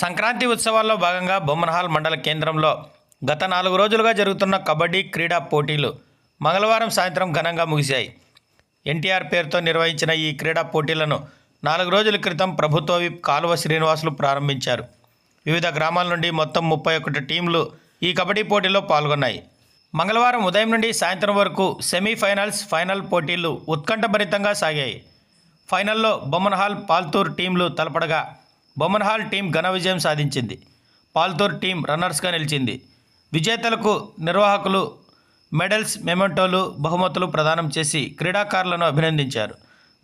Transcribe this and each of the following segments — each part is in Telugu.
సంక్రాంతి ఉత్సవాల్లో భాగంగా బొమ్మనహాల్ మండల కేంద్రంలో గత నాలుగు రోజులుగా జరుగుతున్న కబడ్డీ క్రీడా పోటీలు మంగళవారం సాయంత్రం ఘనంగా ముగిశాయి. ఎన్టీఆర్ పేరుతో నిర్వహించిన ఈ క్రీడా పోటీలను నాలుగు రోజుల క్రితం ప్రభుత్వ విప్ కాలువ శ్రీనివాసులు ప్రారంభించారు. వివిధ గ్రామాల నుండి మొత్తం ముప్పై ఒకటి టీంలు ఈ కబడ్డీ పోటీలో పాల్గొన్నాయి. మంగళవారం ఉదయం నుండి సాయంత్రం వరకు సెమీఫైనల్స్ ఫైనల్ పోటీలు ఉత్కంఠభరితంగా సాగాయి. ఫైనల్లో బొమ్మన్హాల్ పాల్తూర్ టీంలు తలపడగా బొమ్మన్హాల్ టీం ఘన విజయం సాధించింది. పాల్తూర్ టీం రన్నర్స్గా నిలిచింది. విజేతలకు నిర్వాహకులు మెడల్స్ మెమెంటోలు బహుమతులు ప్రదానం చేసి క్రీడాకారులను అభినందించారు.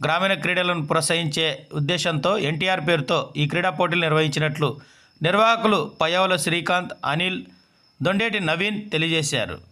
గ్రామీణ క్రీడలను ప్రోత్సహించే ఉద్దేశంతో ఎన్టీఆర్ పేరుతో ఈ క్రీడా పోటీలు నిర్వహించినట్లు నిర్వాహకులు పయ్యవల శ్రీకాంత్ అనిల్ దొండేటి నవీన్ తెలియజేశారు.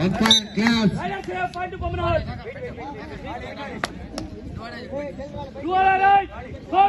umpire gloves. Do all right. Go